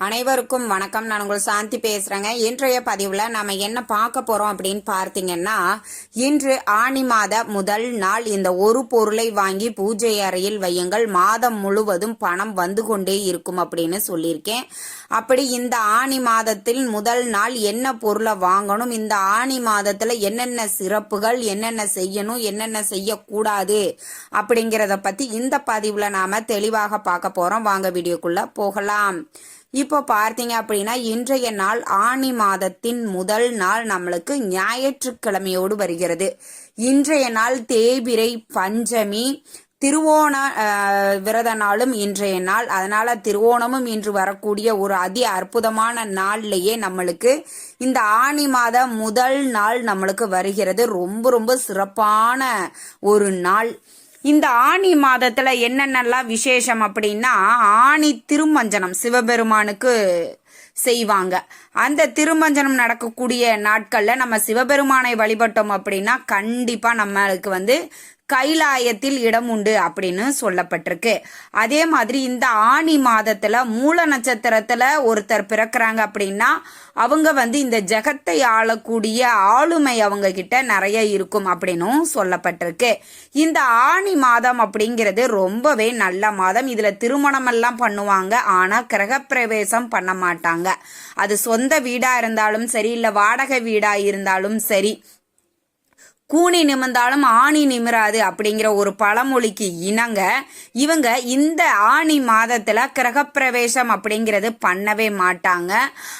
அனைவருக்கும் வணக்கம். நான் உங்கள் சாந்தி பேசுறேங்க. இன்றைய பதிவுல நாம என்ன பார்க்க போறோம் அப்படின்னு பார்த்தீங்கன்னா இன்று ஆணி மாத முதல் நாள் இந்த ஒரு பொருளை வாங்கி பூஜை அறையில் வையுங்கள். மாதம் முழுவதும் பணம் வந்து கொண்டே இருக்கும் அப்படின்னு சொல்லியிருக்கேன். அப்படி இந்த ஆணி மாதத்தில் முதல் நாள் என்ன பொருளை வாங்கணும்? இந்த ஆணி மாதத்துல என்னென்ன சிறப்புகள் என்னென்ன செய்யணும் என்னென்ன செய்யக்கூடாது அப்படிங்கிறத பத்தி இந்த பதிவுல நாம தெளிவாக பார்க்க போறோம். வாங்க வீடியோக்குள்ள போகலாம். இப்போ பார்த்தீங்க அப்படின்னா இன்றைய நாள் ஆணி மாதத்தின் முதல் நாள் நம்மளுக்கு ஞாயிற்றுக்கிழமையோடு வருகிறது. இன்றைய நாள் தேய்பிரை பஞ்சமி திருவோண விரத நாளும் இன்றைய நாள். அதனால திருவோணமும் இன்று வரக்கூடிய ஒரு அதி அற்புதமான நாள்லயே நம்மளுக்கு இந்த ஆணி மாத முதல் நாள் நம்மளுக்கு வருகிறது. ரொம்ப ரொம்ப சிறப்பான ஒரு நாள். இந்த ஆணி மாதத்துல என்னென்னலாம் விசேஷம் அப்படின்னா ஆணி திருமஞ்சனம் சிவபெருமானுக்கு செய்வாங்க. அந்த திருமஞ்சனம் நடக்கக்கூடிய நாட்களில் நம்ம சிவபெருமானை வழிபட்டோம் அப்படின்னா கண்டிப்பாக நம்மளுக்கு வந்து கைலாயத்தில் இடம் உண்டு அப்படின்னு சொல்லப்பட்டிருக்கு. அதே மாதிரி இந்த ஆணி மாதத்துல மூல நட்சத்திரத்துல ஒருத்தர் பிறக்கிறாங்க அப்படின்னா அவங்க வந்து இந்த ஜெகத்தை ஆளக்கூடிய ஆளுமை அவங்க கிட்ட நிறைய இருக்கும் அப்படின்னும் சொல்லப்பட்டிருக்கு. இந்த ஆணி மாதம் அப்படிங்கிறது ரொம்பவே நல்ல மாதம். இதுல திருமணம் எல்லாம் பண்ணுவாங்க ஆனா கிரகப்பிரவேசம் பண்ண மாட்டாங்க. அது சொந்த வீடா இருந்தாலும் சரி இல்ல வாடகை வீடா இருந்தாலும் சரி கூனி நிமிர்ந்தாலும் ஆணி நிமிராது அப்படிங்கிற ஒரு பழமொழிக்கு இணங்க இவங்க இந்த ஆணி மாதத்துல கிரகப்பிரவேசம் அப்படிங்கிறது பண்ணவே மாட்டாங்க.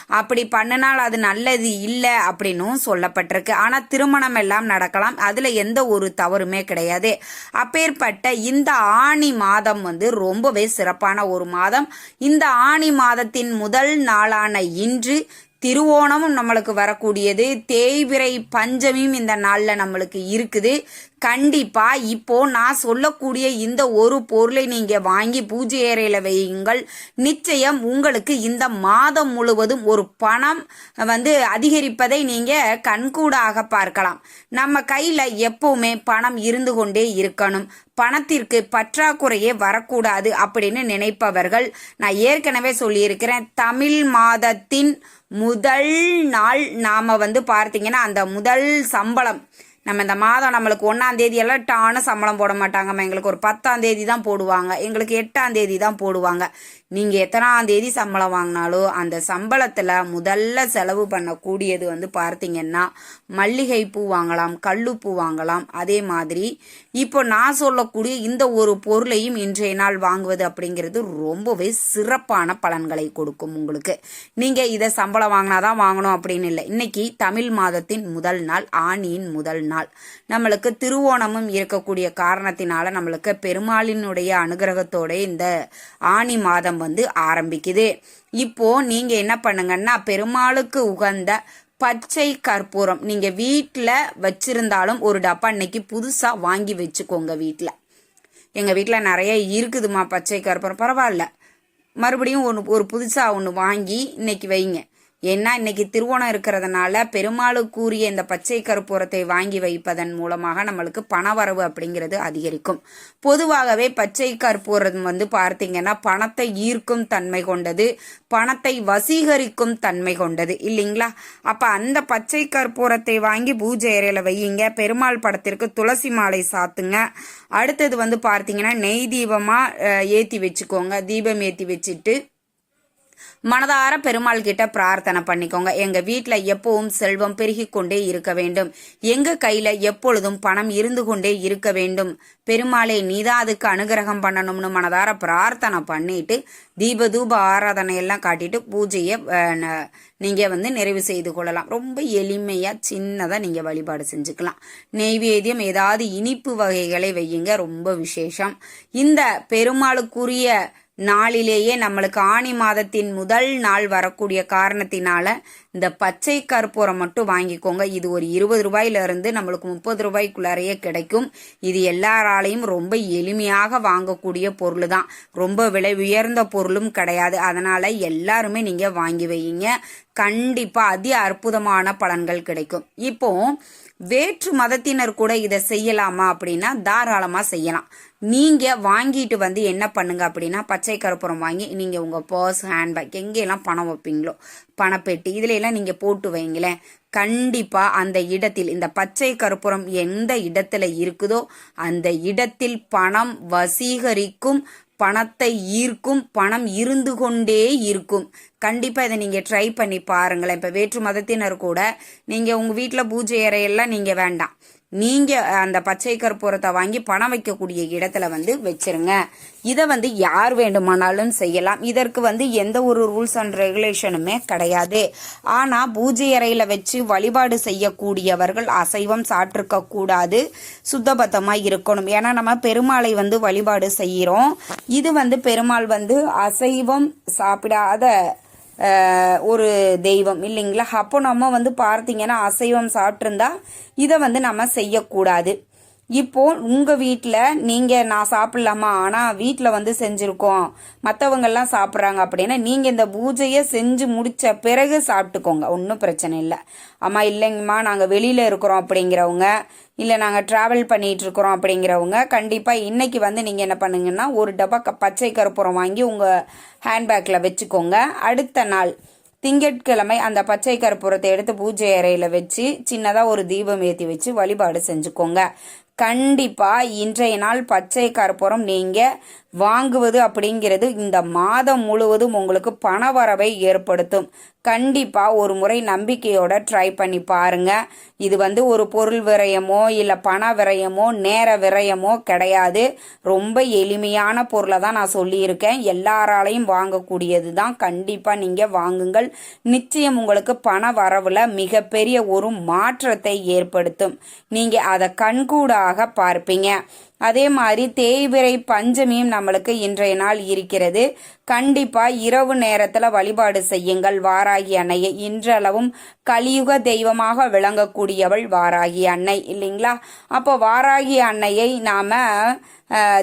அப்படி பண்ணினால் அது நல்லது இல்லை அப்படின்னும் சொல்லப்பட்டிருக்கு. ஆனா திருமணம் எல்லாம் நடக்கலாம். அதுல எந்த ஒரு தவறுமே கிடையாது. அப்பேற்பட்ட இந்த ஆணி மாதம் வந்து ரொம்பவே சிறப்பான ஒரு மாதம். இந்த ஆணி மாதத்தின் முதல் நாளான இன்று திருவோணமும் நம்மளுக்கு வரக்கூடியது. தேய்பிறை பஞ்சமியும் இந்த நாளில் நம்மளுக்கு இருக்குது. கண்டிப்பா இப்போ நான் சொல்லக்கூடிய இந்த ஒரு பொருளை நீங்க வாங்கி பூஜை அறையில வையுங்கள். நிச்சயம் உங்களுக்கு இந்த மாதம் முழுவதும் ஒரு பணம் வந்து அதிகரிப்பதை நீங்க கண்கூடாக பார்க்கலாம். நம்ம கையில எப்பவுமே பணம் இருந்து கொண்டே இருக்கணும். பணத்திற்கு பற்றாக்குறையே வரக்கூடாது அப்படின்னு நினைப்பவர்கள். நான் ஏற்கனவே சொல்லியிருக்கிறேன் தமிழ் மாதத்தின் முதல் நாள் நாம வந்து பார்த்தீங்கன்னா அந்த முதல் சம்பளம். நம்ம இந்த மாதம் நம்மளுக்கு ஒன்றாம் தேதி எல்லாம் சம்பளம் போட மாட்டாங்கம்மா. எங்களுக்கு ஒரு பத்தாம் தேதி தான் போடுவாங்க. எங்களுக்கு எட்டாம் தேதி தான் போடுவாங்க. நீங்கள் எத்தனாம் தேதி சம்பளம் வாங்கினாலும் அந்த சம்பளத்தில் முதல்ல செலவு பண்ணக்கூடியது வந்து பார்த்தீங்கன்னா மல்லிகை பூ வாங்கலாம் கல்லுப்பூ வாங்கலாம். அதே மாதிரி இப்போ நான் சொல்லக்கூடிய இந்த ஒரு பொருளையும் இன்றைய நாள் வாங்குவது அப்படிங்கிறது ரொம்பவே சிறப்பான பலன்களை கொடுக்கும் உங்களுக்கு. நீங்கள் இதை சம்பளம் வாங்கினாதான் வாங்கணும் அப்படின்னு இல்லை. இன்னைக்கு தமிழ் மாதத்தின் முதல் நாள் ஆணியின் முதல் நாள். நாள் நம்மளுக்கு திருவோணமும் இருக்கக்கூடிய காரணத்தினால நம்மளுக்கு பெருமாளினுடைய அனுகிரகத்தோட இந்த ஆணி மாதம் வந்து ஆரம்பிக்குது. இப்போ நீங்க என்ன பண்ணுங்கன்னா பெருமாளுக்கு உகந்த பச்சை கற்பூரம் நீங்க வீட்டில் வச்சிருந்தாலும் ஒரு டப்பா இன்னைக்கு புதுசா வாங்கி வச்சுக்கோங்க வீட்டில் எங்க வீட்டில் நிறைய இருக்குதுமா பச்சை கற்பூரம். பரவாயில்ல. மறுபடியும் ஒன்று ஒரு புதுசாக ஒன்று வாங்கி இன்னைக்கு வைங்க. ஏன்னா இன்னைக்கு திருவோணம் இருக்கிறதுனால பெருமாளுக்குரிய இந்த பச்சை கற்பூரத்தை வாங்கி வைப்பதன் மூலமாக நம்மளுக்கு பணவரவு அப்படிங்கிறது அதிகரிக்கும். பொதுவாகவே பச்சை கற்பூரம் வந்து பார்த்தீங்கன்னா பணத்தை ஈர்க்கும் தன்மை கொண்டது பணத்தை வசீகரிக்கும் தன்மை கொண்டது இல்லைங்களா? அப்ப அந்த பச்சை கற்பூரத்தை வாங்கி பூஜை அறையில வையுங்க பெருமாள் படத்திற்கு துளசி மாலை சாத்துங்க. அடுத்தது வந்து பார்த்தீங்கன்னா நெய் தீபமா ஏற்றி ஏத்தி வச்சுக்கோங்க தீபம் ஏத்தி வச்சுட்டு மனதார பெருமாள் கிட்ட பிரார்த்தனை பண்ணிக்கோங்க. எங்க வீட்டில் எப்பவும் செல்வம் பெருகி கொண்டே இருக்க வேண்டும். எங்க கையில எப்பொழுதும் பணம் இருந்து கொண்டே இருக்க வேண்டும். பெருமாளே நீதான் அதுக்கு அனுகிரகம் பண்ணணும்னு மனதார பிரார்த்தனை பண்ணிட்டு தீப தூப ஆராதனை எல்லாம் காட்டிட்டு பூஜையை நீங்கள் நீங்க வந்து நிறைவு செய்து கொள்ளலாம். ரொம்ப எளிமையா சின்னதா நீங்க வழிபாடு செஞ்சுக்கலாம். நெய்வேத்தியம் ஏதாவது இனிப்பு வகைகளை வையுங்க. ரொம்ப விசேஷம். இந்த பெருமாளுக்குரிய நாளிலேயே நம்மளுக்கு ஆணி மாதத்தின் முதல் நாள் வரக்கூடிய காரணத்தினால இந்த பச்சை கற்பூரம் மட்டும் வாங்கிக்கோங்க. இது ஒரு இருபது ரூபாயிலிருந்து நம்மளுக்கு முப்பது ரூபாய்க்குள்ளாரையே கிடைக்கும். இது எல்லாராலையும் ரொம்ப எளிமையாக வாங்கக்கூடிய பொருள் தான் ரொம்ப விலை உயர்ந்த பொருளும் கிடையாது. அதனால எல்லாருமே நீங்க வாங்கி வையுங்க கண்டிப்பா அதி அற்புதமான பலன்கள் கிடைக்கும். இப்போ வேற்று மதத்தினர் கூட இதை செய்யலாமா அப்படின்னா தாராளமா செய்யலாம். நீங்க வாங்கிட்டு வந்து என்ன பண்ணுங்க அப்படின்னா பச்சை கருப்புறம் வாங்கி நீங்க உங்க பர்ஸ் ஹேண்ட்பேக் எங்கெல்லாம் பணம் வைப்பீங்களோ பணப்பெட்டி இதுல எல்லாம் நீங்க போட்டு வைங்களேன். கண்டிப்பா அந்த இடத்தில் இந்த பச்சை கருப்புறம் எந்த இடத்துல இருக்குதோ அந்த இடத்தில் பணம் வசீகரிக்கும் பணத்தை ஈர்க்கும் பணம் இருந்து கொண்டே இருக்கும். கண்டிப்பாக இதை நீங்கள் ட்ரை பண்ணி பாருங்களேன். இப்போ வேற்று மதத்தினர் கூட நீங்கள் உங்கள் வீட்டில் பூஜை அறையெல்லாம் நீங்கள் வேண்டாம். நீங்க அந்த பச்சை கற்பூரத்தை வாங்கி பணம் வைக்கக்கூடிய இடத்துல வந்து வச்சிருங்க. இதை வந்து யார் வேண்டுமானாலும் செய்யலாம். இதற்கு வந்து எந்த ஒரு ரூல்ஸ் அண்ட் ரெகுலேஷனுமே கிடையாது. ஆனால் பூஜை அறையில் வச்சு வழிபாடு செய்யக்கூடியவர்கள் அசைவம் சாப்பிட்டிருக்க கூடாது. சுத்தபத்தமாக இருக்கணும். ஏன்னா நம்ம பெருமாளை வந்து வழிபாடு செய்கிறோம் இது வந்து பெருமாள் வந்து அசைவம் சாப்பிடாத ஒரு தெய்வம் இல்லைங்களா? அப்போ நம்ம வந்து பார்த்தீங்கன்னா அசைவம் சாப்பிட்ருந்தா இதை வந்து நம்ம செய்யக்கூடாது. இப்போ உங்க வீட்டில் நீங்க நான் சாப்பிடலாமா? ஆனா வீட்டில் வந்து செஞ்சிருக்கோம். மற்றவங்கெல்லாம் சாப்பிட்றாங்க அப்படின்னா நீங்க இந்த பூஜையை செஞ்சு முடிச்ச பிறகு சாப்பிட்டுக்கோங்க. ஒன்றும் பிரச்சனை இல்லை. அம்மா இல்லைங்கம்மா நாங்கள் வெளியில இருக்கிறோம் அப்படிங்கிறவங்க இல்லை நாங்கள் ட்ராவல் பண்ணிட்டு இருக்கிறோம் அப்படிங்கிறவங்க கண்டிப்பாக இன்னைக்கு வந்து நீங்கள் என்ன பண்ணுங்கன்னா ஒரு டப்பா க- பச்சை கருப்புரம் வாங்கி உங்கள் ஹேண்ட்பேக்கில் வச்சுக்கோங்க. அடுத்த நாள் திங்கட்கிழமை அந்த பச்சை கற்பூரத்தை எடுத்து பூஜை அறையில் வச்சு சின்னதாக ஒரு தீபம் ஏற்றி வச்சு வழிபாடு செஞ்சுக்கோங்க. கண்டிப்பாக இன்றைய நாள் பச்சை கற்பூரம் நீங்கள் வாங்குவது அப்படிங்கிறது இந்த மாதம் முழுவதும் உங்களுக்கு பணவரவை ஏற்படுத்தும். கண்டிப்பாக ஒரு முறை நம்பிக்கையோட ட்ரை பண்ணி பாருங்கள் இது வந்து ஒரு பொருள் விரயமோ இல்லை பண விரயமோ நேர விரயமோ கிடையாது. ரொம்ப எளிமையான பொருளை தான் நான் சொல்லியிருக்கேன். எல்லாராலையும் வாங்கக்கூடியது தான். கண்டிப்பாக நீங்கள் வாங்குங்கள். நிச்சயம் உங்களுக்கு பண வரவில் மிகப்பெரிய ஒரு மாற்றத்தை ஏற்படுத்தும். நீங்கள் அதை கண்கூடாக பார்ப்பீங்க. அதே மாதிரி தேய்பிறை பஞ்சமியும் நம்மளுக்கு இன்றைய நாள் இருக்கிறது. கண்டிப்பா இரவு நேரத்துல வழிபாடு செய்யுங்கள். வாராகி அன்னையை இன்றளவும் கலியுக தெய்வமாக விளங்கக்கூடியவள் வாராகி அன்னை இல்லைங்களா? அப்போ வாராகி அன்னையை நாம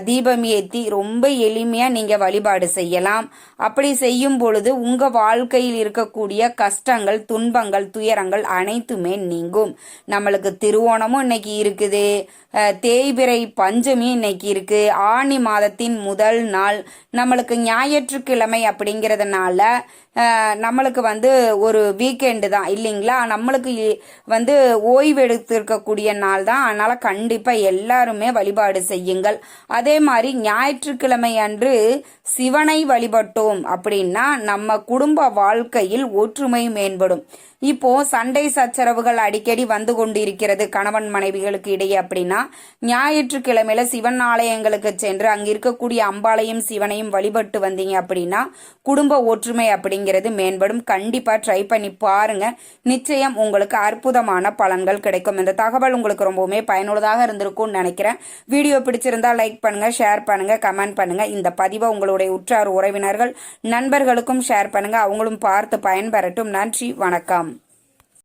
தீபம் ஏற்றி ரொம்ப எளிமையாக நீங்கள் வழிபாடு செய்யலாம். அப்படி செய்யும் பொழுது உங்கள் வாழ்க்கையில் இருக்கக்கூடிய கஷ்டங்கள் துன்பங்கள் துயரங்கள் அனைத்துமே நீங்கும். நம்மளுக்கு திருவோணமும் இன்னைக்கு இருக்குது. தேய்பிரை பஞ்ச பஞ்சமி இன்னைக்கு இருக்கு. ஆணி மாதத்தின் முதல் நாள். நம்மளுக்கு ஞாயிற்றுக்கிழமை அப்படிங்கிறதுனால நம்மளுக்கு வந்து ஒரு வீக்கெண்டு தான். இல்லைங்களா? நம்மளுக்கு வந்து ஓய்வு எடுத்திருக்கக்கூடிய நாள் தான். அதனால கண்டிப்பா எல்லாருமே வழிபாடு செய்யுங்கள். அதே மாதிரி ஞாயிற்றுக்கிழமை அன்று சிவனை வழிபட்டோம் அப்படின்னா நம்ம குடும்ப வாழ்க்கையில் ஒற்றுமை மேம்படும். இப்போ சண்டை சச்சரவுகள் அடிக்கடி வந்து கொண்டிருக்கிறது கணவன் மனைவிகளுக்கு இடையே அப்படின்னா ஞாயிற்றுக்கிழமை ஞாயிற்றுக்கிழமையில சிவன் ஆலயங்களுக்கு சென்று அங்க இருக்கக்கூடிய அம்பாளையும் சிவனையும் வழிபட்டு வந்தீங்க அப்படின்னா குடும்ப ஒற்றுமை அப்படிங்கிறது மேம்படும். கண்டிப்பா ட்ரை பண்ணி பாருங்க. நிச்சயம் உங்களுக்கு அற்புதமான பலன்கள் கிடைக்கும். இந்த தகவல் உங்களுக்கு ரொம்பவுமே பயனுள்ளதாக இருந்திருக்கும்னு நினைக்கிறேன். வீடியோ பிடிச்சிருந்தா லைக் பண்ணுங்க ஷேர் பண்ணுங்க கமெண்ட் பண்ணுங்க. இந்த பதிவை உங்களுடைய உற்றார் உறவினர்கள் நண்பர்களுக்கும் ஷேர் பண்ணுங்க. அவங்களும் பார்த்து பயன்பெறட்டும். நன்றி வணக்கம்.